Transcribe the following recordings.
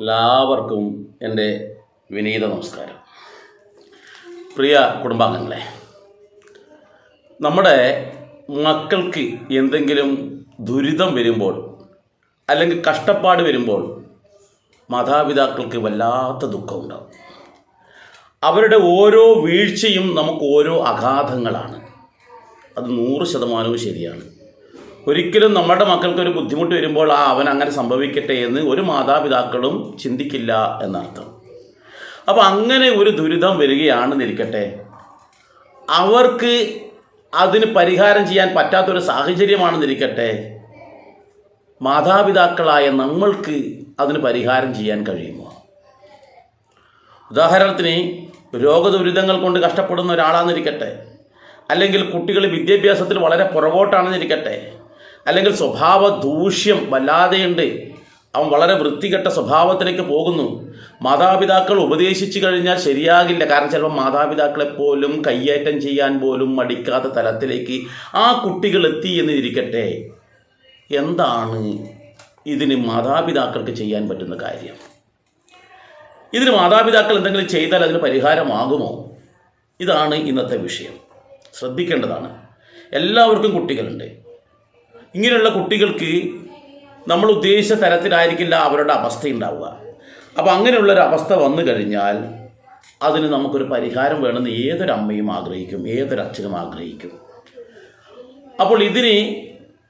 എല്ലാവർക്കും എന്റെ വിനീത നമസ്കാരം. പ്രിയ കുടുംബാംഗങ്ങളെ നമ്മുടെ മക്കൾക്ക് എന്തെങ്കിലും ദുരിതം വരുമ്പോൾ അല്ലെങ്കിൽ കഷ്ടപ്പാട് വരുമ്പോൾ മാതാപിതാക്കൾക്ക് വല്ലാത്ത ദുഃഖമുണ്ടാവും. അവരുടെ ഓരോ വീഴ്ചയും നമുക്ക് ഓരോ അഗാധങ്ങളാണ് അത് നൂറ് ശതമാനവും ശരിയാണ്. ഒരിക്കലും നമ്മുടെ മക്കൾക്ക് ഒരു ബുദ്ധിമുട്ട് വരുമ്പോൾ ആ അവൻ അങ്ങനെ സംഭവിക്കട്ടെ എന്ന് ഒരു മാതാപിതാക്കളും ചിന്തിക്കില്ല എന്നർത്ഥം. അപ്പോൾ അങ്ങനെ ഒരു ദുരിതം വരികയാണെന്നിരിക്കട്ടെ അവർക്ക് അതിന് പരിഹാരം ചെയ്യാൻ പറ്റാത്തൊരു സാഹചര്യമാണെന്നിരിക്കട്ടെ മാതാപിതാക്കളായ നമ്മൾക്ക് അതിന് പരിഹാരം ചെയ്യാൻ കഴിയുമോ? ഉദാഹരണത്തിന് രോഗദുരിതങ്ങൾ കൊണ്ട് കഷ്ടപ്പെടുന്ന ഒരാളാണെന്നിരിക്കട്ടെ അല്ലെങ്കിൽ കുട്ടികൾ വിദ്യാഭ്യാസത്തിൽ വളരെ പുറകോട്ടാണെന്നിരിക്കട്ടെ അല്ലെങ്കിൽ സ്വഭാവ ദൂഷ്യം വല്ലാതെയുണ്ട്. അവൻ വളരെ വൃത്തികെട്ട സ്വഭാവത്തിലേക്ക് പോകുന്നു. മാതാപിതാക്കൾ ഉപദേശിച്ചു കഴിഞ്ഞാൽ ശരിയാകില്ല. കാരണം ചിലപ്പോൾ മാതാപിതാക്കളെ പോലും കയ്യേറ്റം ചെയ്യാൻ പോലും മടിക്കാത്ത തലത്തിലേക്ക് ആ കുട്ടികൾ എത്തി എന്നിരിക്കട്ടെ എന്താണ് ഇതിന് മാതാപിതാക്കൾക്ക് ചെയ്യാൻ പറ്റുന്ന കാര്യം? ഇതിന് മാതാപിതാക്കൾ എന്തെങ്കിലും ചെയ്താൽ അതിന് പരിഹാരമാകുമോ? ഇതാണ് ഇന്നത്തെ വിഷയം. ശ്രദ്ധിക്കേണ്ടതാണ്. എല്ലാവർക്കും കുട്ടികളുണ്ട്. ഇങ്ങനെയുള്ള കുട്ടികൾക്ക് നമ്മൾ ഉദ്ദേശിച്ച തരത്തിലായിരിക്കില്ല അവരുടെ അവസ്ഥ ഉണ്ടാവുക അപ്പോൾ അങ്ങനെയുള്ളൊരു അവസ്ഥ വന്നു കഴിഞ്ഞാൽ അതിന് നമുക്കൊരു പരിഹാരം വേണമെന്ന് ഏതൊരു അമ്മയും ആഗ്രഹിക്കും ഏതൊരു അച്ഛനും ആഗ്രഹിക്കും. അപ്പോൾ ഇതിന്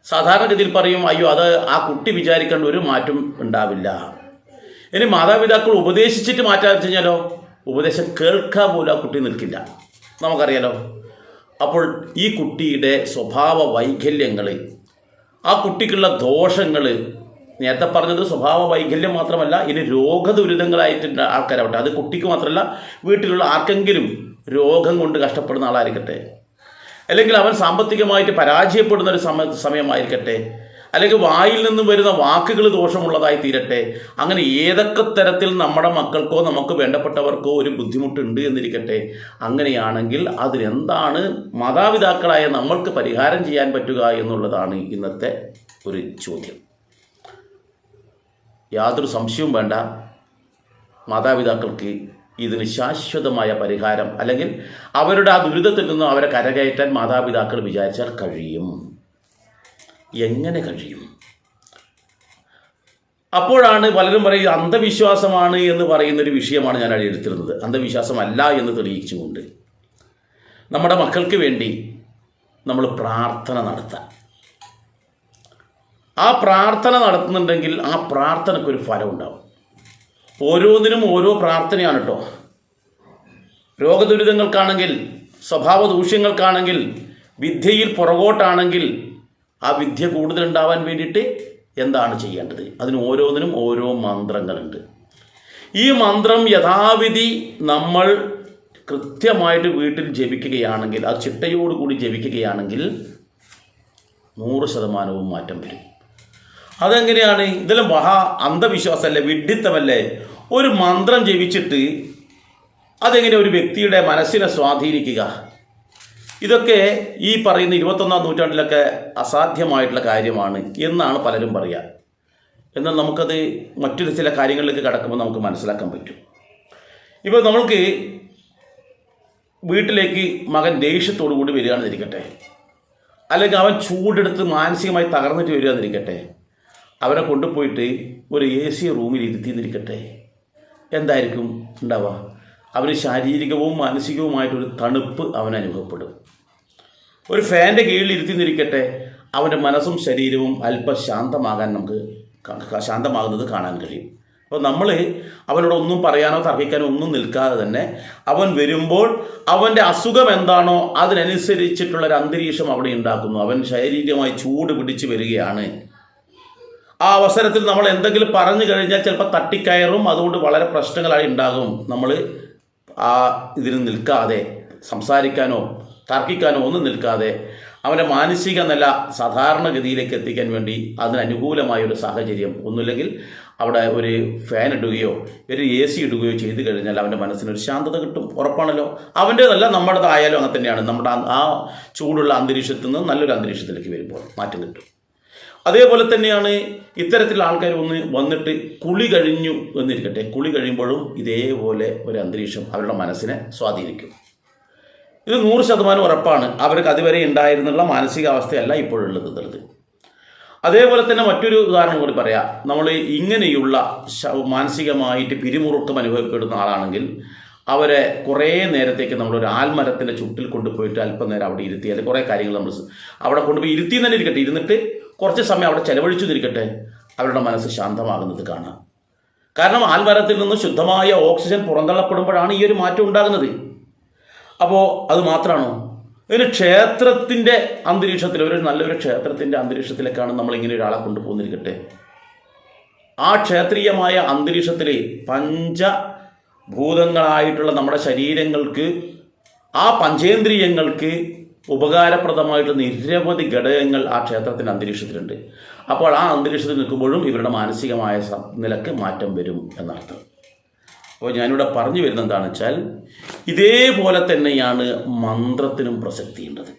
സാധാരണഗതിയിൽ പറയും അയ്യോ അത് ആ കുട്ടി വിചാരിക്കേണ്ട ഒരു മാറ്റം ഉണ്ടാവില്ല. ഇനി മാതാപിതാക്കൾ ഉപദേശിച്ചിട്ട് മാറ്റാൻ വെച്ച് കഴിഞ്ഞാലോ? ഉപദേശം കേൾക്കാൻ പോലും ആ കുട്ടി നിൽക്കില്ല. നമുക്കറിയാലോ? അപ്പോൾ ഈ കുട്ടിയുടെ സ്വഭാവ വൈകല്യങ്ങൾ ആ കുട്ടിക്കുള്ള ദോഷങ്ങൾ നേരത്തെ പറഞ്ഞത് സ്വഭാവ വൈകല്യം മാത്രമല്ല ഇനി രോഗദുരിതങ്ങളായിട്ടുണ്ട് ആൾക്കാരാവട്ടെ അത് കുട്ടിക്ക് മാത്രമല്ല വീട്ടിലുള്ള ആർക്കെങ്കിലും രോഗം കൊണ്ട് കഷ്ടപ്പെടുന്ന ആളായിരിക്കട്ടെ. അല്ലെങ്കിൽ അവൻ സാമ്പത്തികമായിട്ട് പരാജയപ്പെടുന്ന ഒരു സമയ സമയമായിരിക്കട്ടെ. അല്ലെങ്കിൽ വായിൽ നിന്നും വരുന്ന വാക്കുകൾ ദോഷമുള്ളതായി തീരട്ടെ. അങ്ങനെ ഏതൊക്കെ തരത്തിൽ നമ്മുടെ മക്കൾക്കോ നമുക്ക് വേണ്ടപ്പെട്ടവർക്കോ ഒരു ബുദ്ധിമുട്ടുണ്ട് എന്നിരിക്കട്ടെ. അങ്ങനെയാണെങ്കിൽ അതിനെന്താണ് മാതാപിതാക്കളായ നമ്മൾക്ക് പരിഹാരം ചെയ്യാൻ പറ്റുക എന്നുള്ളതാണ് ഇന്നത്തെ ഒരു ചോദ്യം. യാതൊരു സംശയവും വേണ്ട. മാതാപിതാക്കൾക്ക് ഇതിന് ശാശ്വതമായ പരിഹാരം അല്ലെങ്കിൽ അവരുടെ ആ ദുരിതത്തിൽ നിന്നും അവരെ കരകയറ്റാൻ മാതാപിതാക്കൾ വിചാരിച്ചാൽ കഴിയും. എങ്ങനെ കഴിയും? അപ്പോഴാണ് പലരും പറയും അന്ധവിശ്വാസമാണ് എന്ന് പറയുന്നൊരു വിഷയമാണ് ഞാൻ എടുത്തിരുന്നത് അന്ധവിശ്വാസമല്ല എന്ന് തെളിയിച്ചുകൊണ്ട്. നമ്മുടെ മക്കൾക്ക് വേണ്ടി നമ്മൾ പ്രാർത്ഥന നടത്താം. ആ പ്രാർത്ഥന നടത്തുന്നുണ്ടെങ്കിൽ ആ പ്രാർത്ഥനയ്ക്കൊരു ഫലം ഉണ്ടാവും ഓരോന്നിനും ഓരോ പ്രാർത്ഥനയാണ് കേട്ടോ രോഗദുരിതങ്ങൾക്കാണെങ്കിൽ സ്വഭാവ ദൂഷ്യങ്ങൾക്കാണെങ്കിൽ വിദ്യയിൽ പുറകോട്ടാണെങ്കിൽ ആ വിദ്യ കൂടുതൽ ഉണ്ടാവാൻ വേണ്ടിയിട്ട് എന്താണ് ചെയ്യേണ്ടത്? അതിന് ഓരോന്നിനും ഓരോ മന്ത്രങ്ങളുണ്ട്. ഈ മന്ത്രം യഥാവിധി നമ്മൾ കൃത്യമായിട്ട് വീട്ടിൽ ജപിക്കുകയാണെങ്കിൽ ആ ചിട്ടയോടുകൂടി ജപിക്കുകയാണെങ്കിൽ നൂറ് ശതമാനവും മാറ്റം വരും. അതെങ്ങനെയാണ്? ഇതെല്ലാം മഹാ അന്ധവിശ്വാസമല്ലേ? വിഡ്ഢിത്തമല്ലേ? ഒരു മന്ത്രം ജപിച്ചിട്ട് അതെങ്ങനെ ഒരു വ്യക്തിയുടെ മനസ്സിനെ സ്വാധീനിക്കുക? ഇതൊക്കെ ഈ പറയുന്ന ഇരുപത്തൊന്നാം നൂറ്റാണ്ടിലൊക്കെ അസാധ്യമായിട്ടുള്ള കാര്യമാണ് എന്നാണ് പലരും പറയുക എന്നാൽ നമുക്കത് മറ്റൊരു ചില കാര്യങ്ങളിലേക്ക് കടക്കുമ്പോൾ നമുക്ക് മനസ്സിലാക്കാൻ പറ്റും. ഇപ്പോൾ നമ്മൾക്ക് വീട്ടിലേക്ക് മകൻ ദേഷ്യത്തോടു കൂടി വരികയാണെന്നിരിക്കട്ടെ അല്ലെങ്കിൽ അവൻ ചൂടെടുത്ത് മാനസികമായി തകർന്നിട്ട് വരികയെന്നിരിക്കട്ടെ അവനെ കൊണ്ടുപോയിട്ട് ഒരു എ സി റൂമിൽ ഇരുത്തിയെന്നിരിക്കട്ടെ എന്തായിരിക്കും ഉണ്ടാവുക? അവന് ശാരീരികവും മാനസികവുമായിട്ടൊരു തണുപ്പ് അവൻ അനുഭവപ്പെടും. ഒരു ഫാന്റെ കീഴിൽ ഇരുത്തി നിൽക്കട്ടെ അവന്റെ മനസ്സും ശരീരവും അല്പം ശാന്തമാകാൻ നമുക്ക് ശാന്തമാകുന്നത് കാണാൻ കഴിയും. അപ്പോൾ നമ്മൾ അവനോട് ഒന്നും പറയാനോ തർക്കിക്കാനോ ഒന്നും നിൽക്കാതെ തന്നെ അവൻ വരുമ്പോൾ അവന്റെ അസുഖം എന്താണോ അതിനനുസരിച്ചിട്ടുള്ള ഒരു അന്തരീക്ഷം അവിടെ ഉണ്ടാക്കുന്നു. അവൻ ശാരീരികമായി ചൂട് പിടിച്ച് വരികയാണ്. ആ അവസരത്തിൽ നമ്മൾ എന്തെങ്കിലും പറഞ്ഞു കഴിഞ്ഞാൽ ചിലപ്പോൾ തട്ടിക്കയറും അതുകൊണ്ട് വളരെ പ്രശ്നങ്ങളായി ഉണ്ടാകും. നമ്മൾ ആ ഇതിന് നിൽക്കാതെ സംസാരിക്കാനോ തർക്കിക്കാനോ ഒന്നും നിൽക്കാതെ അവന്റെ മാനസിക നില സാധാരണഗതിയിലേക്ക് എത്തിക്കാൻ വേണ്ടി അതിന് അനുകൂലമായ ഒരു സാഹചര്യം ഒന്നുമില്ലെങ്കിൽ അവിടെ ഒരു ഫാൻ ഇടുകയോ ഒരു എ സി ഇടുകയോ ചെയ്തു കഴിഞ്ഞാൽ അവന്റെ മനസ്സിനൊരു ശാന്തത കിട്ടും ഉറപ്പാണല്ലോ. അവന്റേതല്ല നമ്മുടേതായാലും അങ്ങനെ തന്നെയാണ്. നമ്മുടെ ആ ചൂടുള്ള അന്തരീക്ഷത്തിൽ നിന്ന് നല്ലൊരു അന്തരീക്ഷത്തിലേക്ക് വരുമ്പോൾ മാറ്റം കിട്ടും. അതേപോലെ തന്നെയാണ് ഇത്തരത്തിലുള്ള ആൾക്കാർ ഒന്ന് വന്നിട്ട് കുളി കഴിഞ്ഞു എന്നിരിക്കട്ടെ. കുളി കഴിയുമ്പോഴും ഇതേപോലെ ഒരു അന്തരീക്ഷം അവരുടെ മനസ്സിനെ സ്വാധീനിക്കും. ഇത് നൂറ് ശതമാനം ഉറപ്പാണ്. അവർക്ക് അതുവരെ ഉണ്ടായിരുന്നുള്ള മാനസികാവസ്ഥയല്ല ഇപ്പോഴുള്ളത് എന്നുള്ളത്. അതേപോലെ തന്നെ മറ്റൊരു ഉദാഹരണം കൂടി പറയാം. നമ്മൾ ഇങ്ങനെയുള്ള മാനസികമായിട്ട് പിരിമുറുക്കം അനുഭവപ്പെടുന്ന ആളാണെങ്കിൽ അവരെ കുറേ നേരത്തേക്ക് നമ്മളൊരു ആൽമരത്തിന്റെ ചുട്ടിൽ കൊണ്ടുപോയിട്ട് അല്പനേരം അവിടെ ഇരുത്തി അല്ലെങ്കിൽ കുറേ കാര്യങ്ങൾ നമ്മൾ അവിടെ കൊണ്ടുപോയി ഇരുത്തി തന്നെ ഇരിക്കട്ടെ. ഇരുന്നിട്ട് കുറച്ച് സമയം അവിടെ ചെലവഴിച്ചു തിരിക്കട്ടെ അവരുടെ മനസ്സ് ശാന്തമാകുന്നത് കാണാം. കാരണം ആൽമരത്തിൽ നിന്ന് ശുദ്ധമായ ഓക്സിജൻ പുറന്തള്ളപ്പെടുമ്പോഴാണ് ഈ ഒരു മാറ്റം ഉണ്ടാകുന്നത്. അപ്പോൾ അത് മാത്രമാണോ? ഒരു ക്ഷേത്രത്തിന്റെ അന്തരീക്ഷത്തിൽ ഒരു നല്ലൊരു ക്ഷേത്രത്തിന്റെ അന്തരീക്ഷത്തിലേക്കാണ് നമ്മൾ ഇങ്ങനെ ഒരാളെ കൊണ്ടുപോകുന്നിരിക്കട്ടെ ആ ക്ഷേത്രീയമായ അന്തരീക്ഷത്തിൽ പഞ്ചഭൂതങ്ങളായിട്ടുള്ള നമ്മുടെ ശരീരങ്ങൾക്ക് ആ പഞ്ചേന്ദ്രിയങ്ങൾക്ക് ഉപകാരപ്രദമായിട്ട് നിരവധി ഘടകങ്ങൾ ആ ക്ഷേത്രത്തിന്റെ അന്തരീക്ഷത്തിലുണ്ട്. അപ്പോൾ ആ അന്തരീക്ഷത്തിൽ നിൽക്കുമ്പോഴും ഇവരുടെ മാനസികമായ നിലയ്ക്ക് മാറ്റം വരും എന്നർത്ഥം. അപ്പോൾ ഞാനിവിടെ പറഞ്ഞു വരുന്നത് എന്താണെന്ന് വെച്ചാൽ ഇതേപോലെ തന്നെയാണ് മന്ത്രത്തിനും പ്രസക്തിയുള്ളത്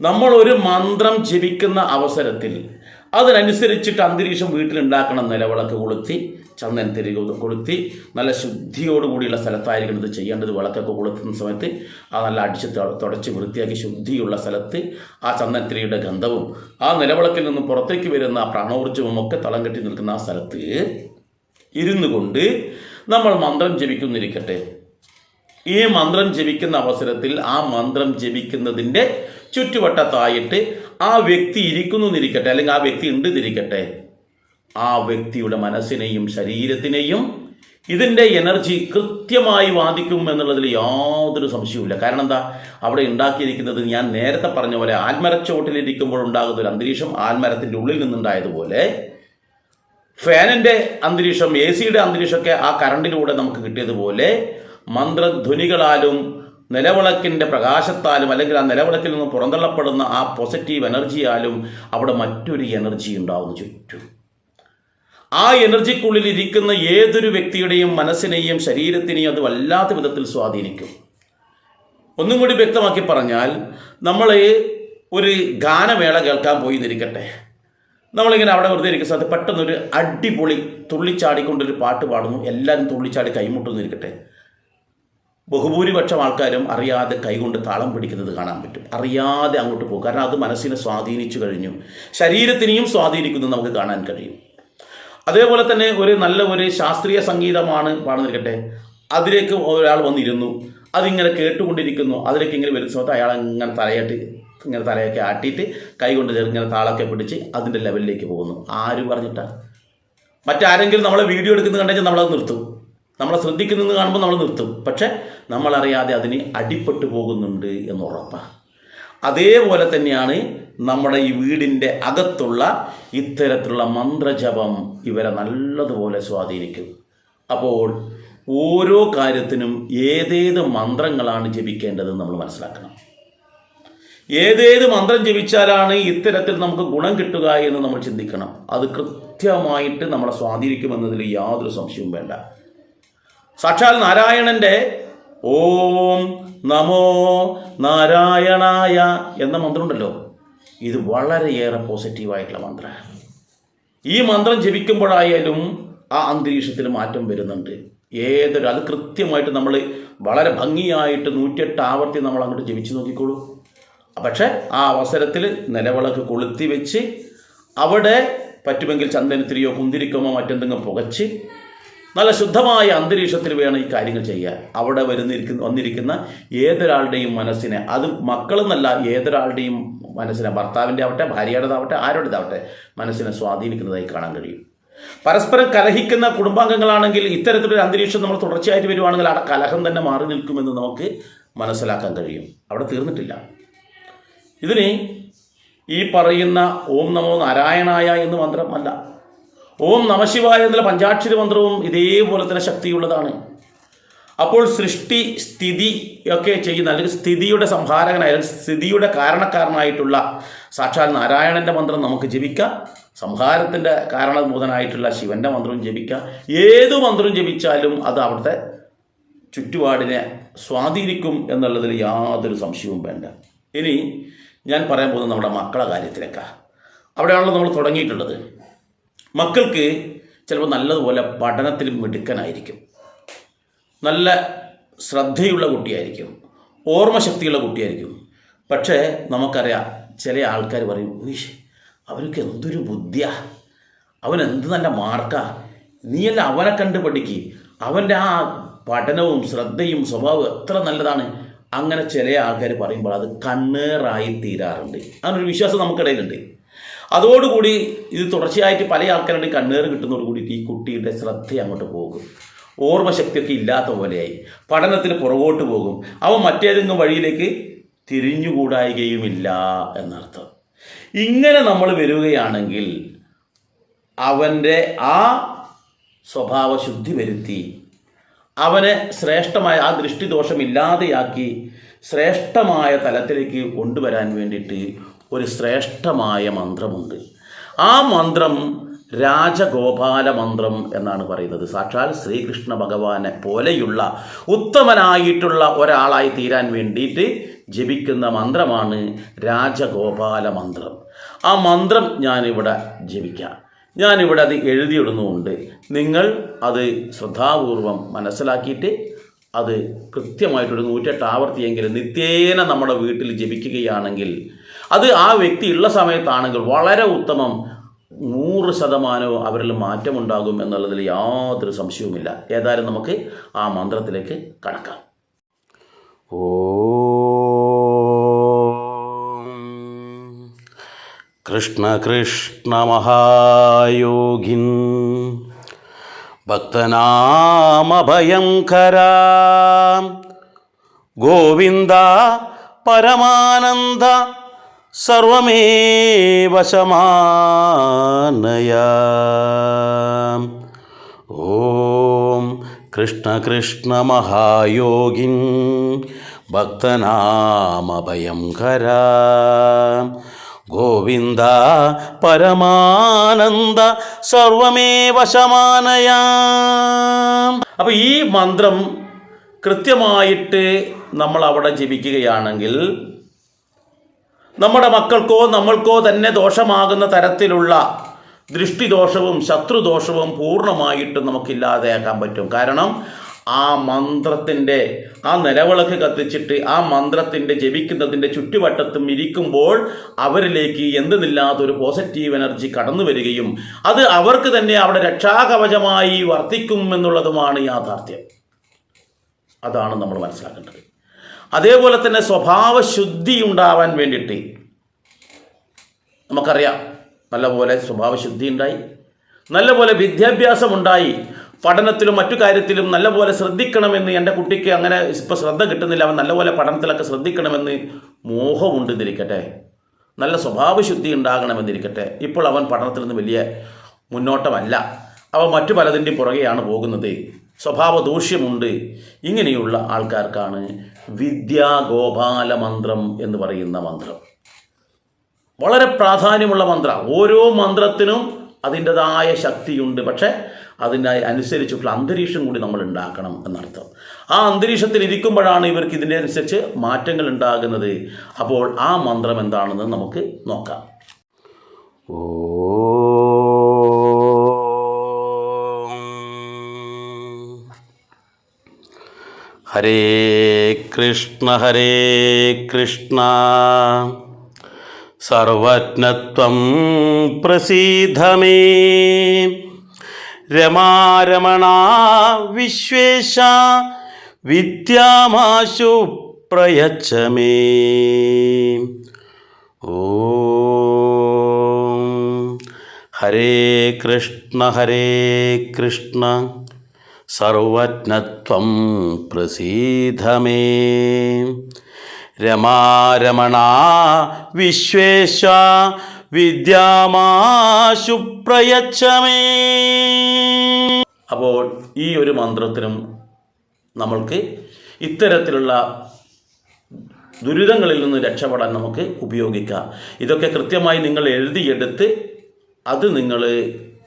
നമ്മൾ ഒരു മന്ത്രം ജപിക്കുന്ന അവസരത്തിൽ അതിനനുസരിച്ചിട്ട് അന്തരീക്ഷം വീട്ടിലുണ്ടാക്കണം നിലവിളക്ക് കൊളുത്തി ചന്ദൻ തിരി കൊളുത്തി നല്ല ശുദ്ധിയോടുകൂടിയുള്ള സ്ഥലത്തായിരിക്കണം ഇത് ചെയ്യേണ്ടത്. വിളക്കൊക്കെ കൊളുത്തുന്ന സമയത്ത് ആ നല്ല അടിച്ച് തുടച്ച് വൃത്തിയാക്കി ശുദ്ധിയുള്ള സ്ഥലത്ത് ആ ചന്ദനത്തിരിയുടെ ഗന്ധവും ആ നിലവിളക്കിൽ നിന്ന് പുറത്തേക്ക് വരുന്ന ആ പ്രാണോർജവും ഒക്കെ തളം കെട്ടി നിൽക്കുന്ന ആ സ്ഥലത്ത് ഇരുന്നു കൊണ്ട് നമ്മൾ മന്ത്രം ജപിക്കുന്നിരിക്കട്ടെ. ഈ മന്ത്രം ജപിക്കുന്ന അവസരത്തിൽ ആ മന്ത്രം ജപിക്കുന്നതിന്റെ ചുറ്റുവട്ടത്തായിട്ട് ആ വ്യക്തി ഇരിക്കുന്നു എന്നിരിക്കട്ടെ. അല്ലെങ്കിൽ ആ വ്യക്തി ഉണ്ട് എന്നിരിക്കട്ടെ ആ വ്യക്തിയുടെ മനസ്സിനെയും ശരീരത്തിനെയും ഇതിന്റെ എനർജി കൃത്യമായി ബാധിക്കും എന്നുള്ളതിൽ യാതൊരു സംശയവുമില്ല. കാരണം എന്താ? അവിടെ ഉണ്ടാക്കിയിരിക്കുന്നത് ഞാൻ നേരത്തെ പറഞ്ഞ പോലെ ആൽമരച്ചോട്ടിലിരിക്കുമ്പോൾ ഉണ്ടാകുന്ന ഒരു അന്തരീക്ഷം ആൽമരത്തിന്റെ ഉള്ളിൽ നിന്നുണ്ടായതുപോലെ ഫാനിന്റെ അന്തരീക്ഷം എ സിയുടെ അന്തരീക്ഷമൊക്കെ ആ കറണ്ടിലൂടെ നമുക്ക് കിട്ടിയതുപോലെ മന്ത്രധ്വനികളാലും നിലവിളക്കിന്റെ പ്രകാശത്താലും അല്ലെങ്കിൽ ആ നിലവിളക്കിൽ നിന്ന് പുറന്തള്ളപ്പെടുന്ന ആ പോസിറ്റീവ് എനർജിയാലും അവിടെ മറ്റൊരു എനർജി ഉണ്ടാവുന്നു ചുറ്റും. ആ എനർജിക്കുള്ളിൽ ഇരിക്കുന്ന ഏതൊരു വ്യക്തിയുടെയും മനസ്സിനെയും ശരീരത്തിനെയും അത് വല്ലാത്ത വിധത്തിൽ സ്വാധീനിക്കും. ഒന്നും കൂടി വ്യക്തമാക്കി പറഞ്ഞാൽ നമ്മൾ ഒരു ഗാനമേള കേൾക്കാൻ പോയി എന്നിരിക്കട്ടെ നമ്മളിങ്ങനെ അവിടെ വെറുതെ ഇരിക്കുന്ന സ്ഥലത്ത് പെട്ടെന്നൊരു അടിപൊളി തുള്ളിച്ചാടിക്കൊണ്ടൊരു പാട്ട് പാടുന്നു. എല്ലാവരും തുള്ളിച്ചാടി കൈമുട്ടുന്നു ഇരിക്കട്ടെ. ബഹുഭൂരിപക്ഷം ആൾക്കാരും അറിയാതെ കൈകൊണ്ട് താളം പിടിക്കുന്നത് കാണാൻ പറ്റും. അറിയാതെ അങ്ങോട്ട് പോകും. കാരണം അത് മനസ്സിനെ സ്വാധീനിച്ചു കഴിഞ്ഞു. ശരീരത്തിനെയും സ്വാധീനിക്കുന്നത് നമുക്ക് കാണാൻ കഴിയും. അതേപോലെ തന്നെ ഒരു നല്ല ഒരു ശാസ്ത്രീയ സംഗീതമാണ് പാടുന്നിരിക്കട്ടെ അതിലേക്ക് ഒരാൾ വന്നിരുന്നു. അതിങ്ങനെ കേട്ടുകൊണ്ടിരിക്കുന്നു. അതിലേക്ക് ഇങ്ങനെ വരുന്ന സമയത്ത് അയാൾ ഇങ്ങനെ തലയാട്ടി ഇങ്ങനെ തലയൊക്കെ ആട്ടിയിട്ട് കൈ കൊണ്ട് ചേർന്ന് ഇങ്ങനെ താളൊക്കെ പിടിച്ച് അതിന്റെ ലെവലിലേക്ക് പോകുന്നു. ആര് പറഞ്ഞിട്ടാ. മറ്റാരെങ്കിലും നമ്മളെ വീഡിയോ എടുക്കുന്നത് കണ്ടെങ്കിൽ നമ്മളത് നിർത്തും. നമ്മളെ ശ്രദ്ധിക്കുന്നത് കാണുമ്പോൾ നമ്മൾ നിർത്തും. പക്ഷെ നമ്മളറിയാതെ അതിന് അടിപ്പെട്ടു പോകുന്നുണ്ട് എന്ന് ഉറപ്പാണ് അതേപോലെ തന്നെയാണ് നമ്മുടെ ഈ വീടിന്റെ അകത്തുള്ള ഇത്തരത്തിലുള്ള മന്ത്രജപം ഇവരെ നല്ലതുപോലെ സ്വാധീനിക്കും. അപ്പോൾ ഓരോ കാര്യത്തിനും ഏതേത് മന്ത്രങ്ങളാണ് ജപിക്കേണ്ടതെന്ന് നമ്മൾ മനസ്സിലാക്കണം. ഏതേത് മന്ത്രം ജപിച്ചാലാണ് ഇത്തരത്തിൽ നമുക്ക് ഗുണം കിട്ടുക എന്ന് നമ്മൾ ചിന്തിക്കണം. അത് കൃത്യമായിട്ട് നമ്മളെ സ്വാധീനിക്കുമെന്നതിൽ യാതൊരു സംശയവും വേണ്ട. സാക്ഷാൽ നാരായണന്റെ ഓം നമോ നാരായണായ എന്ന മന്ത്രമുണ്ടല്ലോ. ഇത് വളരെയേറെ പോസിറ്റീവായിട്ടുള്ള മന്ത്രമാണ്. ഈ മന്ത്രം ജപിക്കുമ്പോഴായാലും ആ അന്തരീക്ഷത്തിൽ മാറ്റം വരുന്നുണ്ട്. ഏതൊരു അത് കൃത്യമായിട്ട് നമ്മൾ വളരെ ഭംഗിയായിട്ട് നൂറ്റിയെട്ട് ആവർത്തി നമ്മൾ അങ്ങോട്ട് ജപിച്ചു നോക്കിക്കോളൂ. പക്ഷേ ആ അവസരത്തിൽ നിലവിളക്ക് കൊളുത്തി വെച്ച് അവിടെ പറ്റുമെങ്കിൽ ചന്ദനത്തിരിയോ കുന്തിരിക്കമോ മറ്റെന്തെങ്കിലും പുകച്ച് നല്ല ശുദ്ധമായ അന്തരീക്ഷത്തിൽ വേണം ഈ കാര്യങ്ങൾ ചെയ്യാൻ. അവിടെ വരുന്നിരിക്കുന്ന വന്നിരിക്കുന്ന ഏതൊരാളുടെയും മനസ്സിനെ അത് മക്കളെന്നല്ല ഏതൊരാളുടെയും മനസ്സിനെ ഭർത്താവിന്റെ ആവട്ടെ ഭാര്യയുടേതാവട്ടെ ആരുടേതാവട്ടെ മനസ്സിനെ സ്വാധീനിക്കുന്നതായി കാണാൻ കഴിയും. പരസ്പരം കലഹിക്കുന്ന കുടുംബാംഗങ്ങളാണെങ്കിൽ ഇത്തരത്തിലൊരു അന്തരീക്ഷം നമ്മൾ തുടർച്ചയായിട്ട് വരുവാണെങ്കിൽ അവിടെ കലഹം തന്നെ മാറി നിൽക്കുമെന്ന് നമുക്ക് മനസ്സിലാക്കാൻ കഴിയും. അവിടെ തീർന്നിട്ടില്ല. ഇതിന് ഈ പറയുന്ന ഓം നമോ നാരായണായ എന്ന് മന്ത്രമല്ല. ഓം നമശിവായ എന്നുള്ള പഞ്ചാക്ഷര മന്ത്രവും ഇതേപോലെ തന്നെ ശക്തിയുള്ളതാണ്. അപ്പോൾ സൃഷ്ടി സ്ഥിതി ഒക്കെ ചെയ്യുന്ന അല്ലെങ്കിൽ സ്ഥിതിയുടെ സംഹാരകനായ സ്ഥിതിയുടെ കാരണക്കാരനായിട്ടുള്ള സാക്ഷാൽ നാരായണന്റെ മന്ത്രം നമുക്ക് ജപിക്കാം. സംഹാരത്തിന്റെ കാരണബോധനായിട്ടുള്ള ശിവന്റെ മന്ത്രവും ജപിക്കാം. ഏത് മന്ത്രം ജപിച്ചാലും അത് അവിടുത്തെ ചുറ്റുപാടിനെ സ്വാധീനിക്കും എന്നുള്ളതിൽ യാതൊരു സംശയവും വേണ്ട. ഇനി ഞാൻ പറയാൻ പോകുന്നത് നമ്മുടെ മക്കളെ കാര്യത്തിലേക്കാണ്. അവിടെയാണല്ലോ നമ്മൾ തുടങ്ങിയിട്ടുള്ളത്. മക്കൾക്ക് ചിലപ്പോൾ നല്ലതുപോലെ പഠനത്തിൽ മിടുക്കനായിരിക്കും. നല്ല ശ്രദ്ധയുള്ള കുട്ടിയായിരിക്കും. ഓർമ്മശക്തിയുള്ള കുട്ടിയായിരിക്കും. പക്ഷേ നമുക്കറിയാം ചില ആൾക്കാർ പറയും ഉയ്ഷ് അവനൊക്കെ എന്തൊരു ബുദ്ധിയാ. അവൻ എന്ത് നല്ല മാർക്കാ. നീയല്ല അവനെ കണ്ട് പഠിക്ക്. അവന്റെ ആ പഠനവും ശ്രദ്ധയും സ്വഭാവവും എത്ര നല്ലതാണ്. അങ്ങനെ ചില ആൾക്കാർ പറയുമ്പോൾ അത് കണ്ണേറായി തീരാറുണ്ട്. അങ്ങനൊരു വിശ്വാസം നമുക്കിടയിലുണ്ട്. അതോടുകൂടി ഇത് തുടർച്ചയായിട്ട് പല ആൾക്കാരുടെ കണ്ണേറ് കിട്ടുന്നതോടുകൂടി ഈ കുട്ടിയുടെ ശ്രദ്ധ അങ്ങോട്ട് പോകും. ഓർമ്മശക്തിയൊക്കെ ഇല്ലാത്ത പോലെയായി. പഠനത്തിന് പുറകോട്ട് പോകും. അവൻ മറ്റേതെങ്കിലും വഴിയിലേക്ക് തിരിഞ്ഞുകൂടായികയുമില്ല എന്നർത്ഥം. ഇങ്ങനെ നമ്മൾ വരികയാണെങ്കിൽ അവന്റെ ആ സ്വഭാവ ശുദ്ധി വരുത്തി അവനെ ശ്രേഷ്ഠമായ ആ ദൃഷ്ടിദോഷം ഇല്ലാതെയാക്കി ശ്രേഷ്ഠമായ തലത്തിലേക്ക് കൊണ്ടുവരാൻ വേണ്ടിയിട്ട് ഒരു ശ്രേഷ്ഠമായ മന്ത്രമുണ്ട്. ആ മന്ത്രം രാജഗോപാല മന്ത്രം എന്നാണ് പറയുന്നത്. സാക്ഷാൽ ശ്രീകൃഷ്ണ ഭഗവാനെ പോലെയുള്ള ഉത്തമനായിട്ടുള്ള ഒരാളായി തീരാൻ വേണ്ടിയിട്ട് ജപിക്കുന്ന മന്ത്രമാണ് രാജഗോപാല മന്ത്രം. ആ മന്ത്രം ഞാനിവിടെ ജപിക്കാം. ഞാനിവിടെ അത് എഴുതിയിടുന്നുമുണ്ട്. നിങ്ങൾ അത് ശ്രദ്ധാപൂർവം മനസ്സിലാക്കിയിട്ട് അത് കൃത്യമായിട്ടൊരു നൂറ്റെട്ട് ആവർത്തിയെങ്കിലും നിത്യേന നമ്മുടെ വീട്ടിൽ ജപിക്കുകയാണെങ്കിൽ അത് ആ വ്യക്തി ഉള്ള സമയത്താണെങ്കിൽ വളരെ ഉത്തമം നൂറ് ശതമാനവും അവരിൽ മാറ്റമുണ്ടാകും എന്നുള്ളതിൽ യാതൊരു സംശയവുമില്ല. ഏതായാലും നമുക്ക് ആ മന്ത്രത്തിലേക്ക് കടക്കാം. ഓം മഹായോഗിൻ ഭക്തനാമഭയങ്കര ഗോവിന്ദ പരമാനന്ദ സർവമേവ ശമാനയ ഓം കൃഷ്ണ കൃഷ്ണ മഹായോഗിൻ ഭക്തനാമഭയങ്കര. ഗോവിന്ദ പരമാനന്ദ സർവമേവ ശമാനയ അപ്പൊ ഈ മന്ത്രം കൃത്യമായിട്ട് നമ്മൾ അവിടെ ജപിക്കുകയാണെങ്കിൽ നമ്മുടെ മക്കൾക്കോ നമ്മൾക്കോ തന്നെ ദോഷമാകുന്ന തരത്തിലുള്ള ദൃഷ്ടിദോഷവും ശത്രുദോഷവും പൂർണമായിട്ടും നമുക്കില്ലാതെയാക്കാൻ പറ്റും. കാരണം ആ മന്ത്രത്തിന്റെ ആ നിലവിളക്ക് കത്തിച്ചിട്ട് ആ മന്ത്രത്തിന്റെ ജപിക്കുന്നതിന്റെ ചുറ്റുവട്ടത്തും ഇരിക്കുമ്പോൾ അവരിലേക്ക് എന്തെന്നില്ലാത്തൊരു പോസിറ്റീവ് എനർജി കടന്നു വരികയും അത് അവർക്ക് തന്നെ അവിടെ രക്ഷാകവചമായി വർത്തിക്കും എന്നുള്ളതുമാണ് യാഥാർത്ഥ്യം. അതാണ് നമ്മൾ മനസ്സിലാക്കേണ്ടത്. അതേപോലെ തന്നെ സ്വഭാവ ശുദ്ധി ഉണ്ടാവാൻ വേണ്ടിയിട്ട് നമുക്കറിയാം. നല്ലപോലെ സ്വഭാവ ശുദ്ധി ഉണ്ടായി. നല്ലപോലെ വിദ്യാഭ്യാസം ഉണ്ടായി. പഠനത്തിലും മറ്റു കാര്യത്തിലും നല്ലപോലെ ശ്രദ്ധിക്കണമെന്ന് എന്റെ കുട്ടിക്ക് അങ്ങനെ ഇപ്പോൾ ശ്രദ്ധ കിട്ടുന്നില്ല. അവൻ നല്ലപോലെ പഠനത്തിലൊക്കെ ശ്രദ്ധിക്കണമെന്ന് മോഹമുണ്ടെന്നിരിക്കട്ടെ നല്ല സ്വഭാവ ശുദ്ധി ഉണ്ടാകണമെന്നിരിക്കട്ടെ. ഇപ്പോൾ അവൻ പഠനത്തിൽ നിന്ന് വലിയ മുന്നോട്ടമല്ല. അവൻ മറ്റു പലതിന്റെ പുറകെയാണ് പോകുന്നത്. സ്വഭാവ ദൂഷ്യമുണ്ട് ഇങ്ങനെയുള്ള ആൾക്കാർക്കാണ് വിദ്യാഗോപാല മന്ത്രം എന്ന് പറയുന്ന മന്ത്രം. വളരെ പ്രാധാന്യമുള്ള മന്ത്ര. ഓരോ മന്ത്രത്തിനും അതിന്റെതായ ശക്തിയുണ്ട്. പക്ഷേ അതിന്റെ അനുസരിച്ചിട്ടുള്ള അന്തരീക്ഷം കൂടി നമ്മൾ ഉണ്ടാക്കണം എന്നർത്ഥം. ആ അന്തരീക്ഷത്തിൽ ഇരിക്കുമ്പോഴാണ് ഇവർക്ക് ഇതിന്റെ അനുസരിച്ച് മാറ്റങ്ങൾ ഉണ്ടാകുന്നത്. അപ്പോൾ ആ മന്ത്രം എന്താണെന്ന് നമുക്ക് നോക്കാം. ഹരേ കൃഷ്ണ ഹരേ കൃഷ്ണ. സർവജ്ഞത്വം പ്രസീധമേ രമാരമണ വിശ്വേശ വിദ്യാമാശു പ്രയച്ഛമേ മേ ഹരേ കൃഷ്ണ ഹരേ കൃഷ്ണ. സർവജ്ഞത്വം പ്രസീതമേ. രമാരമണ വിശ്വേശ വിദ്യാമാശു പ്രയച്ഛമേ അപ്പോൾ ഈ ഒരു മന്ത്രത്തിനും നമ്മൾക്ക് ഇത്തരത്തിലുള്ള ദുരിതങ്ങളിൽ നിന്ന് രക്ഷപ്പെടാൻ നമുക്ക് ഉപയോഗിക്കാം. ഇതൊക്കെ കൃത്യമായി നിങ്ങൾ എഴുതിയെടുത്ത് അത് നിങ്ങൾ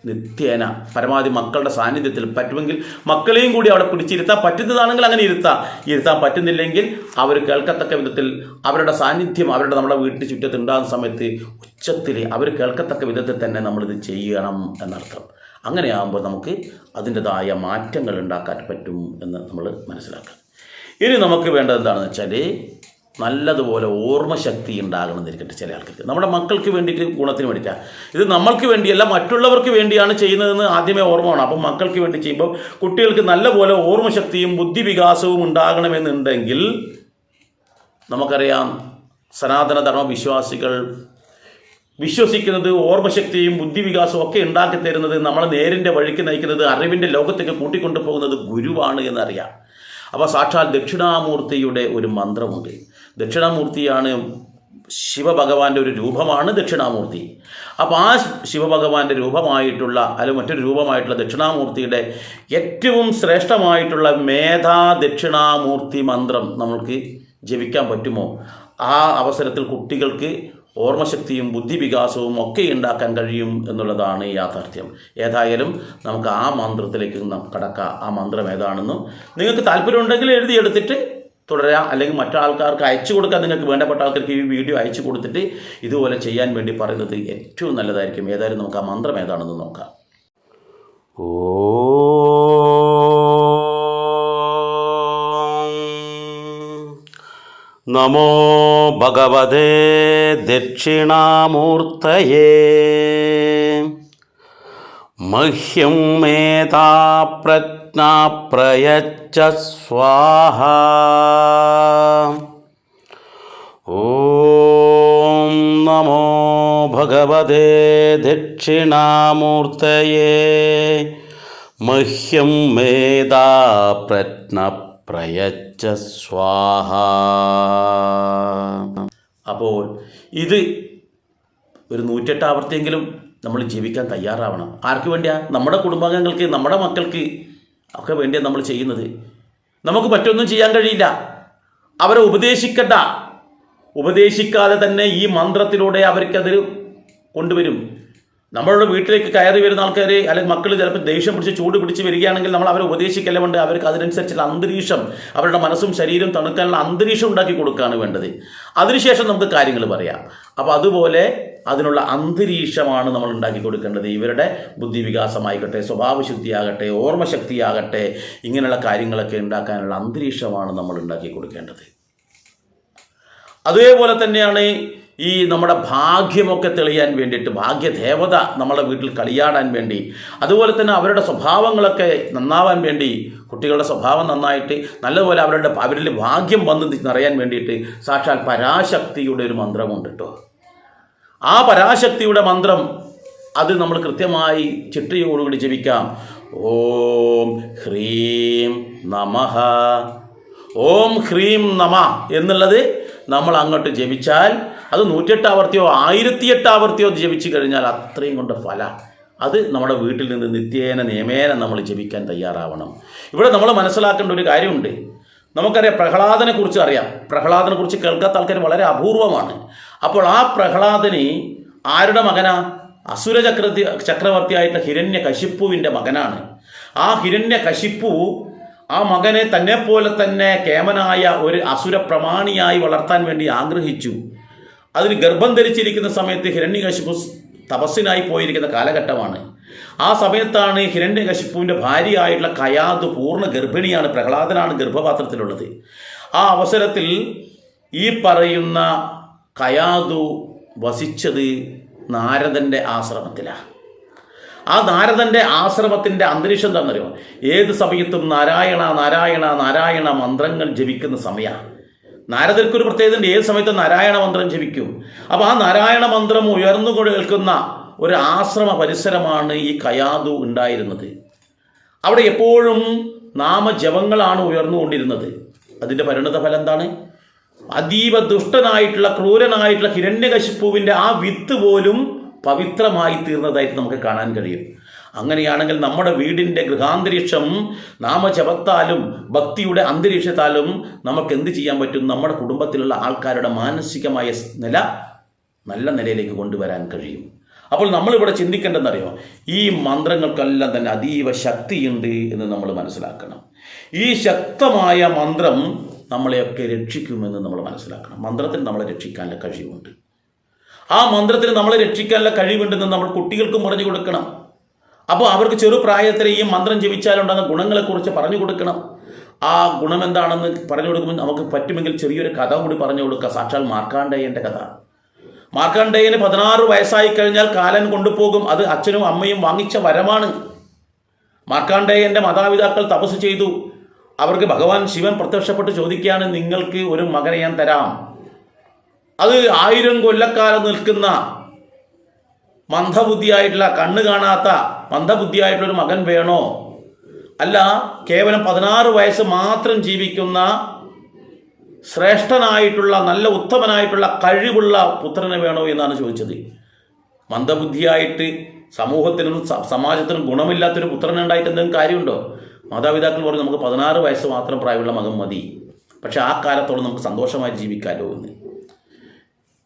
നിത്യേന. പരമാവധി മക്കളുടെ സാന്നിധ്യത്തിൽ പറ്റുമെങ്കിൽ മക്കളെയും കൂടി അവിടെ പിടിച്ചിരുത്താൻ പറ്റുന്നതാണെങ്കിൽ അങ്ങനെ ഇരുത്താം. ഇരുത്താൻ പറ്റുന്നില്ലെങ്കിൽ അവർ കേൾക്കത്തക്ക വിധത്തിൽ അവരുടെ സാന്നിധ്യം അവരുടെ നമ്മുടെ വീട്ടിൽ ചുറ്റത്ത് ഉണ്ടാകുന്ന സമയത്ത് ഉച്ചത്തിൽ അവർ കേൾക്കത്തക്ക വിധത്തിൽ തന്നെ നമ്മളിത് ചെയ്യണം എന്നർത്ഥം. അങ്ങനെയാകുമ്പോൾ നമുക്ക് അതിന്റെതായ മാറ്റങ്ങൾ ഉണ്ടാക്കാൻ പറ്റും എന്ന് നമ്മൾ മനസ്സിലാക്കാം. ഇനി നമുക്ക് വേണ്ടത് എന്താണെന്ന് വെച്ചാൽ നല്ലതുപോലെ ഓർമ്മശക്തി ഉണ്ടാകണമെന്നിരിക്കട്ടെ ചില ആൾക്കാർക്ക്. നമ്മുടെ മക്കൾക്ക് വേണ്ടിയിട്ട് ഗുണത്തിന് വേണ്ടിയിട്ടാണ് ഇത് നമ്മൾക്ക് വേണ്ടിയല്ല മറ്റുള്ളവർക്ക് വേണ്ടിയാണ് ചെയ്യുന്നതെന്ന് ആദ്യമേ ഓർമ്മ വേണം. അപ്പം മക്കൾക്ക് വേണ്ടി ചെയ്യുമ്പോൾ കുട്ടികൾക്ക് നല്ലപോലെ ഓർമ്മശക്തിയും ബുദ്ധിവികാസവും ഉണ്ടാകണമെന്നുണ്ടെങ്കിൽ നമുക്കറിയാം സനാതന ധർമ്മ വിശ്വാസികൾ വിശ്വസിക്കുന്നത് ഓർമ്മശക്തിയും ബുദ്ധിവികാസവും ഒക്കെ ഉണ്ടാക്കി തരുന്നത് നമ്മളെ നേരിന്റെ വഴിക്ക് നയിക്കുന്നത് അറിവിന്റെ ലോകത്തേക്ക് കൂട്ടിക്കൊണ്ടു പോകുന്നത് ഗുരുവാണ് എന്നറിയാം. അപ്പോൾ സാക്ഷാൽ ദക്ഷിണാമൂർത്തിയുടെ ഒരു മന്ത്രമുണ്ട്. ദക്ഷിണാമൂർത്തിയാണ് ശിവഭഗവാന്റെ ഒരു രൂപമാണ് ദക്ഷിണാമൂർത്തി. അപ്പോൾ ആ ശിവഭഗവാന്റെ രൂപമായിട്ടുള്ള അല്ലെങ്കിൽ മറ്റൊരു രൂപമായിട്ടുള്ള ദക്ഷിണാമൂർത്തിയുടെ ഏറ്റവും ശ്രേഷ്ഠമായിട്ടുള്ള മേധാ ദക്ഷിണാമൂർത്തി മന്ത്രം നമ്മൾക്ക് ജപിക്കാൻ പറ്റുമോ? ആ അവസരത്തിൽ കുട്ടികൾക്ക് ഓർമ്മശക്തിയും ബുദ്ധിവികാസവും ഒക്കെ ഉണ്ടാക്കാൻ കഴിയും എന്നുള്ളതാണ് യാഥാർത്ഥ്യം. ഏതായാലും നമുക്ക് ആ മന്ത്രത്തിലേക്ക് നമുക്ക് കടക്കാം. ആ മന്ത്രം ഏതാണെന്നും നിങ്ങൾക്ക് താല്പര്യമുണ്ടെങ്കിൽ എഴുതിയെടുത്തിട്ട് തുടരാം. അല്ലെങ്കിൽ മറ്റാൾക്കാർക്ക് അയച്ചു കൊടുക്കാൻ നിങ്ങൾക്ക് വേണ്ടപ്പെട്ട ആൾക്കാർക്ക് ഈ വീഡിയോ അയച്ചു കൊടുത്തിട്ട് ഇതുപോലെ ചെയ്യാൻ വേണ്ടി പറയുന്നത് ഏറ്റവും നല്ലതായിരിക്കും. ഏതായാലും നമുക്ക് ആ മന്ത്രം ഏതാണെന്ന് നോക്കാം. നമോ ഭഗവതേ ദക്ഷിണാമൂർത്തയേ. മഹ്യം മേധാ പ്രജ്ഞാ പ്രയച്ഛ സ്വാഹ. ഓം നമോ ഭഗവതേ ദക്ഷിണാമൂർത്തയേ. മഹ്യം മേധാ പ്രജ്ഞ പ്രയച്ഛ സ്വാഹ. അപ്പോൾ ഇത് ഒരു നൂറ്റെട്ട് ആവർത്തിയെങ്കിലും നമ്മൾ ജീവിക്കാൻ തയ്യാറാവണം. ആർക്ക് വേണ്ടിയാ? നമ്മുടെ കുടുംബാംഗങ്ങൾക്ക് നമ്മുടെ മക്കൾക്ക് ഒക്കെ വേണ്ടിയാണ് നമ്മൾ ചെയ്യുന്നത്. നമുക്ക് മറ്റൊന്നും ചെയ്യാൻ കഴിയില്ല. അവരെ ഉപദേശിക്കണ്ട. ഉപദേശിക്കാതെ തന്നെ ഈ മന്ത്രത്തിലൂടെ അവർക്കത് കൊണ്ടുവരും. നമ്മളുടെ വീട്ടിലേക്ക് കയറി വരുന്ന ആൾക്കാർ അല്ലെങ്കിൽ മക്കൾ ചിലപ്പോൾ ദേഷ്യം പിടിച്ച് ചൂട് പിടിച്ച് വരികയാണെങ്കിൽ നമ്മൾ അവരെ ഉപദേശിക്കല്ലേ വേണ്ട അവർക്ക് അതിനനുസരിച്ചുള്ള അന്തരീക്ഷം അവരുടെ മനസ്സും ശരീരം തണുക്കാനുള്ള അന്തരീക്ഷം ഉണ്ടാക്കി കൊടുക്കുകയാണ് വേണ്ടത്. അതിനുശേഷം നമുക്ക് കാര്യങ്ങൾ പറയാം. അപ്പോൾ അതുപോലെ അതിനുള്ള അന്തരീക്ഷമാണ് നമ്മൾ ഉണ്ടാക്കി കൊടുക്കേണ്ടത്. ഇവരുടെ ബുദ്ധിവികാസമായിക്കട്ടെ സ്വഭാവശുദ്ധിയാകട്ടെ ഓർമ്മശക്തിയാകട്ടെ ഇങ്ങനെയുള്ള കാര്യങ്ങളൊക്കെ ഉണ്ടാക്കാനുള്ള അന്തരീക്ഷമാണ് നമ്മൾ ഉണ്ടാക്കി കൊടുക്കേണ്ടത്. അതേപോലെ തന്നെയാണ് ഈ നമ്മുടെ ഭാഗ്യമൊക്കെ തെളിയാൻ വേണ്ടിയിട്ട് ഭാഗ്യദേവത നമ്മളെ വീട്ടിൽ കളിയാടാൻ വേണ്ടി അതുപോലെ തന്നെ അവരുടെ സ്വഭാവങ്ങളൊക്കെ നന്നാവാൻ വേണ്ടി കുട്ടികളുടെ സ്വഭാവം നന്നായിട്ട് നല്ലപോലെ അവരുടെ അവരിൽ ഭാഗ്യം വന്ന് നിറയാൻ വേണ്ടിയിട്ട് സാക്ഷാൽ പരാശക്തിയുടെ ഒരു മന്ത്രമുണ്ട് കേട്ടോ ആ പരാശക്തിയുടെ മന്ത്രം അത് നമ്മൾ കൃത്യമായി ചിട്ടയോടുകൂടി ജപിക്കാം. ഓം ഹ്രീം നമഹ ഓം ഹ്രീം നമ എന്നുള്ളത് നമ്മൾ അങ്ങോട്ട് ജപിച്ചാൽ അത് നൂറ്റെട്ട് ആവർത്തിയോ ആയിരത്തിയെട്ട് ആവർത്തിയോ ജപിച്ചു കഴിഞ്ഞാൽ അത്രയും കൊണ്ട് ഫല. അത് നമ്മുടെ വീട്ടിൽ നിന്ന് നിത്യേന നിയമേന നമ്മൾ ജപിക്കാൻ തയ്യാറാവണം. ഇവിടെ നമ്മൾ മനസ്സിലാക്കേണ്ട ഒരു കാര്യമുണ്ട്. നമുക്കറിയാം പ്രഹ്ലാദനെ കുറിച്ച് അറിയാം. പ്രഹ്ലാദനെ കുറിച്ച് കേൾക്കാത്ത ആൾക്കാർ വളരെ അപൂർവമാണ്. അപ്പോൾ ആ പ്രഹ്ലാദന് ആരുടെ മകനാ? അസുര ചക്രവർത്തി ചക്രവർത്തിയായിട്ടുള്ള ഹിരണ്യ കശിപ്പുവിന്റെ മകനാണ്. ആ ഹിരണ്യ കശിപ്പു ആ മകനെ തന്നെ പോലെ തന്നെ കേമനായ ഒരു അസുര പ്രമാണിയായി വളർത്താൻ വേണ്ടി ആഗ്രഹിച്ചു. അതിന് ഗർഭം ധരിച്ചിരിക്കുന്ന സമയത്ത് ഹിരണ്യകശിപ്പു തപസ്സിനായി പോയിരിക്കുന്ന കാലഘട്ടമാണ്. ആ സമയത്താണ് ഹിരണ്യകശിപ്പുവിന്റെ ഭാര്യയായിട്ടുള്ള കയാത് പൂർണ ഗർഭിണിയാണ് പ്രഹ്ലാദനാണ് ഗർഭപാത്രത്തിലുള്ളത്. ആ അവസരത്തിൽ ഈ പറയുന്ന കയാതു വസിച്ചത് നാരദന്റെ ആശ്രമത്തിലാണ് ആ നാരദന്റെ ആശ്രമത്തിന്റെ അന്തരീക്ഷം എന്താണെന്നറിയോ ഏത് സമയത്തും നാരായണ നാരായണ നാരായണ മന്ത്രങ്ങൾ ജപിക്കുന്ന സമയമാണ് നാരദർക്ക് ഒരു പ്രത്യേകത ഏത് സമയത്തും നാരായണ മന്ത്രം ജപിക്കും. അപ്പോൾ ആ നാരായണ മന്ത്രം ഉയർന്നു കേൾക്കുന്ന ഒരു ആശ്രമ പരിസരമാണ് ഈ കയാതു ഉണ്ടായിരുന്നത്. അവിടെ എപ്പോഴും നാമജപങ്ങളാണ് ഉയർന്നുകൊണ്ടിരുന്നത്. അതിന്റെ പരിണത ഫലം എന്താണ്? അതീവ ദുഷ്ടനായിട്ടുള്ള ക്രൂരനായിട്ടുള്ള ഹിരണ്യകശിപ്പുവിന്റെ ആ വിത്ത് പോലും പവിത്രമായി തീർന്നതായിട്ട് നമുക്ക് കാണാൻ കഴിയും. അങ്ങനെയാണെങ്കിൽ നമ്മുടെ വീടിന്റെ ഗൃഹാന്തരീക്ഷം നാമജപത്താലും ഭക്തിയുടെ അന്തരീക്ഷത്താലും നമുക്ക് എന്ത് ചെയ്യാൻ പറ്റും? നമ്മുടെ കുടുംബത്തിലുള്ള ആൾക്കാരുടെ മാനസികമായ നില നല്ല നിലയിലേക്ക് കൊണ്ടുവരാൻ കഴിയും. അപ്പോൾ നമ്മളിവിടെ ചിന്തിക്കേണ്ടതെന്നറിയോ? ഈ മന്ത്രങ്ങൾക്കെല്ലാം തന്നെ അതീവ ശക്തിയുണ്ട് എന്ന് നമ്മൾ മനസ്സിലാക്കണം. ഈ ശക്തമായ മന്ത്രം നമ്മളെയൊക്കെ രക്ഷിക്കുമെന്ന് നമ്മൾ മനസ്സിലാക്കണം. മന്ത്രത്തിന് നമ്മളെ രക്ഷിക്കാനുള്ള കഴിവുണ്ട്. ആ മന്ത്രത്തിന് നമ്മളെ രക്ഷിക്കാനുള്ള കഴിവുണ്ടെന്ന് നമ്മൾ കുട്ടികൾക്കും പറഞ്ഞു കൊടുക്കണം. അപ്പോൾ അവർക്ക് ചെറുപ്രായത്തിൽ ഈ മന്ത്രം ജപിച്ചാലുണ്ടാകുന്ന ഗുണങ്ങളെക്കുറിച്ച് പറഞ്ഞു കൊടുക്കണം. ആ ഗുണം എന്താണെന്ന് പറഞ്ഞു കൊടുക്കുമ്പോൾ നമുക്ക് പറ്റുമെങ്കിൽ ചെറിയൊരു കഥ കൂടി പറഞ്ഞു കൊടുക്കുക സാക്ഷാൽ മാർക്കാണ്ഡേയന്റെ കഥ. മാർക്കാണ്ഡേയന് പതിനാറ് വയസ്സായി കഴിഞ്ഞാൽ കാലൻ കൊണ്ടുപോകും. അത് അച്ഛനും അമ്മയും വാങ്ങിച്ച വരമാണ്. മാർക്കാണ്ഡേയന്റെ മാതാപിതാക്കൾ തപസ് ചെയ്തു. അവർക്ക് ഭഗവാൻ ശിവൻ പ്രത്യക്ഷപ്പെട്ട് ചോദിക്കുകയാണ് നിങ്ങൾക്ക് ഒരു മകനെ ഞാൻ തരാം. അത് ആയിരം കൊല്ലക്കാലം നിൽക്കുന്ന മന്ദബുദ്ധിയായിട്ടുള്ള കണ്ണ് കാണാത്ത മന്ദബുദ്ധിയായിട്ടുള്ള ഒരു മകൻ വേണോ? അല്ല കേവലം പതിനാറ് വയസ്സ് മാത്രം ജീവിക്കുന്ന ശ്രേഷ്ഠനായിട്ടുള്ള നല്ല ഉത്തമനായിട്ടുള്ള കഴിവുള്ള പുത്രനെ വേണോ എന്നാണ് ചോദിച്ചത്. മന്ദബുദ്ധിയായിട്ട് സമൂഹത്തിനും സമാജത്തിനും ഗുണമില്ലാത്തൊരു പുത്രനെ ഉണ്ടായിട്ട് എന്തെങ്കിലും കാര്യമുണ്ടോ? മാതാപിതാക്കൾ പറഞ്ഞു നമുക്ക് പതിനാറ് വയസ്സ് മാത്രം പ്രായമുള്ള മകൻ മതി. പക്ഷെ ആ കാലത്തോളം നമുക്ക് സന്തോഷമായി ജീവിക്കാമല്ലോ എന്ന്.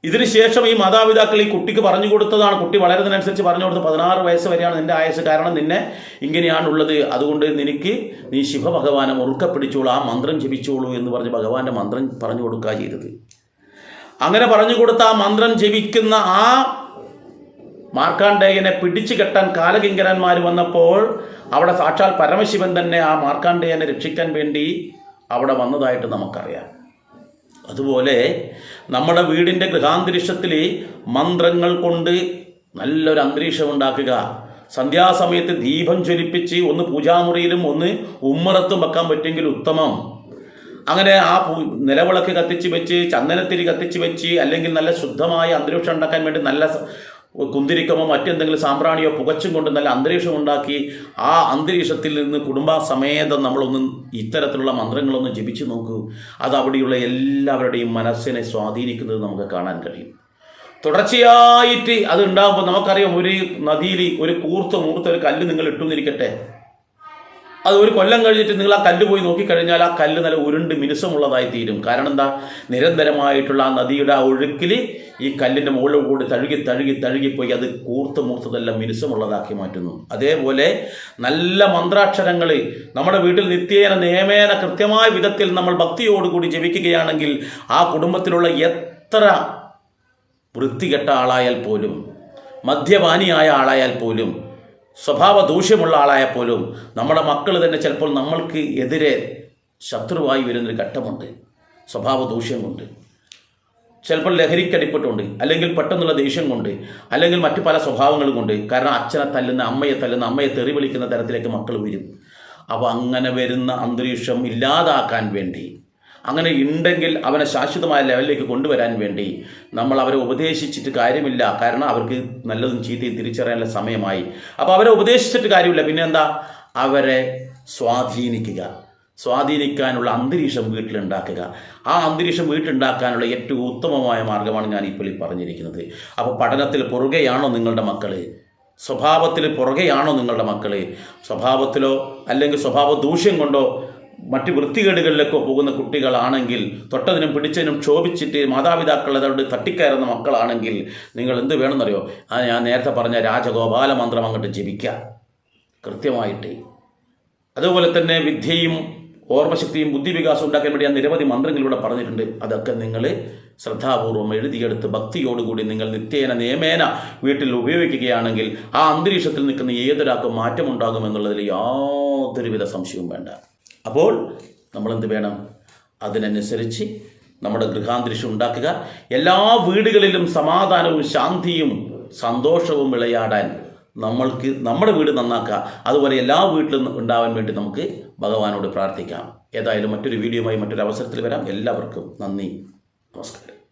ഇതിനുശേഷം ഈ മാതാപിതാക്കൾ ഈ കുട്ടിക്ക് പറഞ്ഞു കൊടുത്തതാണ്. കുട്ടി വളരുന്നതിനനുസരിച്ച് പറഞ്ഞു കൊടുത്തത് പതിനാറ് വയസ്സ് വരെയാണ് നിന്റെ ആയസ്. കാരണം നിന്നെ ഇങ്ങനെയാണുള്ളത്. അതുകൊണ്ട് നിനക്ക് നീ ശിവഭഗവാനെ മുറുക്ക പിടിച്ചോളൂ ആ മന്ത്രം ജപിച്ചോളൂ എന്ന് പറഞ്ഞ് ഭഗവാന്റെ മന്ത്രം പറഞ്ഞു കൊടുക്കുക ചെയ്തത്. അങ്ങനെ പറഞ്ഞു കൊടുത്ത ആ മന്ത്രം ജപിക്കുന്ന ആ മാർക്കാണ്ഡേയനെ പിടിച്ചു കെട്ടാൻ കാലകിങ്കരന്മാർ വന്നപ്പോൾ അവിടെ സാക്ഷാൽ പരമശിവൻ തന്നെ ആ മാർക്കാണ്ഡേയനെ രക്ഷിക്കാൻ വേണ്ടി അവിടെ വന്നതായിട്ട് നമുക്കറിയാം. അതുപോലെ നമ്മുടെ വീടിന്റെ ഗൃഹാന്തരീക്ഷത്തിൽ മന്ത്രങ്ങൾ കൊണ്ട് നല്ലൊരു അന്തരീക്ഷം ഉണ്ടാക്കുക. സന്ധ്യാസമയത്ത് ദീപം ജ്വലിപ്പിച്ച് ഒന്ന് പൂജാമുറിയിലും ഒന്ന് ഉമ്മറത്തും വെക്കാൻ പറ്റുമെങ്കിൽ ഉത്തമം. അങ്ങനെ ആ നിലവിളക്ക് കത്തിച്ച് വെച്ച് ചന്ദനത്തിരി കത്തിച്ച് വെച്ച് അല്ലെങ്കിൽ നല്ല ശുദ്ധമായ അന്തരീക്ഷം ഉണ്ടാക്കാൻ വേണ്ടി നല്ല കുന്തിരിക്കമോ മറ്റെന്തെങ്കിലും സാമ്പ്രാണിയോ പുകച്ചും കൊണ്ട് നല്ല അന്തരീക്ഷം ഉണ്ടാക്കി ആ അന്തരീക്ഷത്തിൽ നിന്ന് കുടുംബസമേതം നമ്മളൊന്ന് ഇത്തരത്തിലുള്ള മന്ത്രങ്ങളൊന്ന് ജപിച്ചു നോക്കൂ. അത് അവിടെയുള്ള എല്ലാവരുടെയും മനസ്സിനെ സ്വാധീനിക്കുന്നത് നമുക്ക് കാണാൻ കഴിയും. തുടർച്ചയായിട്ട് അത് ഉണ്ടാകുമ്പോൾ നമുക്കറിയാം ഒരു നദിയിൽ ഒരു കൂർത്ത മൂർത്ത ഒരു കല്ല് നിങ്ങൾ ഇട്ടുന്നിരിക്കട്ടെ. അത് ഒരു കൊല്ലം കഴിഞ്ഞിട്ട് നിങ്ങൾ ആ കല്ല് പോയി നോക്കിക്കഴിഞ്ഞാൽ ആ കല്ല് നല്ല ഉരുണ്ട് മിനുസമുള്ളതായി തീരും. കാരണം എന്താ? നിരന്തരമായിട്ടുള്ള ആ നദിയുടെ ആ ഒഴുക്കിൽ ഈ കല്ലിന്റെ മുകളിൽ കൂടി തഴുകി തഴുകി തഴുകിപ്പോയി അത് കൂർത്ത് മൂർത്തതെല്ലാം മിനുസമുള്ളതാക്കി മാറ്റുന്നു. അതേപോലെ നല്ല മന്ത്രാക്ഷരങ്ങൾ നമ്മുടെ വീട്ടിൽ നിത്യേന നിയമേന കൃത്യമായ വിധത്തിൽ നമ്മൾ ഭക്തിയോടുകൂടി ജപിക്കുകയാണെങ്കിൽ ആ കുടുംബത്തിലുള്ള എത്ര വൃത്തികെട്ട ആളായാൽ പോലും മദ്യപാനിയായ ആളായാൽ പോലും സ്വഭാവ ദൂഷ്യമുള്ള ആളായാൽ പോലും നമ്മുടെ മക്കൾ തന്നെ ചിലപ്പോൾ നമ്മൾക്ക് എതിരെ ശത്രുവായി വരുന്നൊരു ഘട്ടമുണ്ട്. സ്വഭാവ ദൂഷ്യം കൊണ്ട് ചിലപ്പോൾ ലഹരിക്കടിപ്പെട്ടുണ്ട് അല്ലെങ്കിൽ പെട്ടെന്നുള്ള ദേഷ്യം കൊണ്ട് അല്ലെങ്കിൽ മറ്റു പല സ്വഭാവങ്ങളും കൊണ്ട് കാരണം അച്ഛനെ തല്ലുന്ന അമ്മയെ തല്ലുന്ന അമ്മയെ തെറി വിളിക്കുന്ന തരത്തിലേക്ക് മക്കൾ വരും. അപ്പോൾ അങ്ങനെ വരുന്ന അന്തരീക്ഷം ഇല്ലാതാക്കാൻ വേണ്ടി അങ്ങനെ ഉണ്ടെങ്കിൽ അവനെ ശാശ്വതമായ ലെവലിലേക്ക് കൊണ്ടുവരാൻ വേണ്ടി നമ്മൾ അവരെ ഉപദേശിച്ചിട്ട് കാര്യമില്ല. കാരണം അവർക്ക് നല്ലതും ചീത്തയും തിരിച്ചറിയാനുള്ള സമയമായി. അപ്പോൾ അവരെ ഉപദേശിച്ചിട്ട് കാര്യമില്ല. പിന്നെ എന്താ അവരെ സ്വാധീനിക്കുക. സ്വാധീനിക്കാനുള്ള അന്തരീക്ഷം വീട്ടിലുണ്ടാക്കുക. ആ അന്തരീക്ഷം വീട്ടിലുണ്ടാക്കാനുള്ള ഏറ്റവും ഉത്തമമായ മാർഗമാണ് ഞാൻ ഇപ്പോൾ ഈ പറഞ്ഞിരിക്കുന്നത്. അപ്പോൾ പഠനത്തിൽ പുറകെയാണോ നിങ്ങളുടെ മക്കൾ സ്വഭാവത്തിൽ പുറകെയാണോ നിങ്ങളുടെ മക്കൾ സ്വഭാവത്തിലോ അല്ലെങ്കിൽ സ്വഭാവ ദൂഷ്യം കൊണ്ടോ മറ്റ് വൃത്തികേടുകളിലേക്കോ പോകുന്ന കുട്ടികളാണെങ്കിൽ തൊട്ടതിനും പിടിച്ചതിനും ക്ഷോഭിച്ചിട്ട് മാതാപിതാക്കൾ അതോട് തട്ടിക്കയറുന്ന മക്കളാണെങ്കിൽ നിങ്ങൾ എന്ത് വേണമെന്നറിയോ? ആ ഞാൻ നേരത്തെ പറഞ്ഞ രാജഗോപാല മന്ത്രം അങ്ങോട്ട് ജപിക്കുക കൃത്യമായിട്ട്. അതുപോലെ തന്നെ വിദ്യയും ഓർമ്മശക്തിയും ബുദ്ധിവികാസം ഉണ്ടാക്കാൻ വേണ്ടി ഞാൻ നിരവധി മന്ത്രങ്ങൾ ഇവിടെ പറഞ്ഞിട്ടുണ്ട്. അതൊക്കെ നിങ്ങൾ ശ്രദ്ധാപൂർവം എഴുതിയെടുത്ത് ഭക്തിയോടുകൂടി നിങ്ങൾ നിത്യേന നിയമേന വീട്ടിൽ ഉപയോഗിക്കുകയാണെങ്കിൽ ആ അന്തരീക്ഷത്തിൽ നിൽക്കുന്ന ഏതൊരാൾക്കും മാറ്റമുണ്ടാകുമെന്നുള്ളതിൽ യാതൊരുവിധ സംശയവും വേണ്ട. അപ്പോൾ നമ്മളെന്ത് വേണം? അതിനനുസരിച്ച് നമ്മുടെ ഗൃഹാന്തരീക്ഷം ഉണ്ടാക്കുക. എല്ലാ വീടുകളിലും സമാധാനവും ശാന്തിയും സന്തോഷവും വിളയാടാൻ നമ്മൾക്ക് നമ്മുടെ വീട് നന്നാക്കുക. അതുപോലെ എല്ലാ വീട്ടിലും ഉണ്ടാവാൻ വേണ്ടി നമുക്ക് ഭഗവാനോട് പ്രാർത്ഥിക്കാം. ഏതായാലും മറ്റൊരു വീഡിയോയുമായി മറ്റൊരു അവസരത്തിൽ വരാം. എല്ലാവർക്കും നന്ദി. നമസ്കാരം.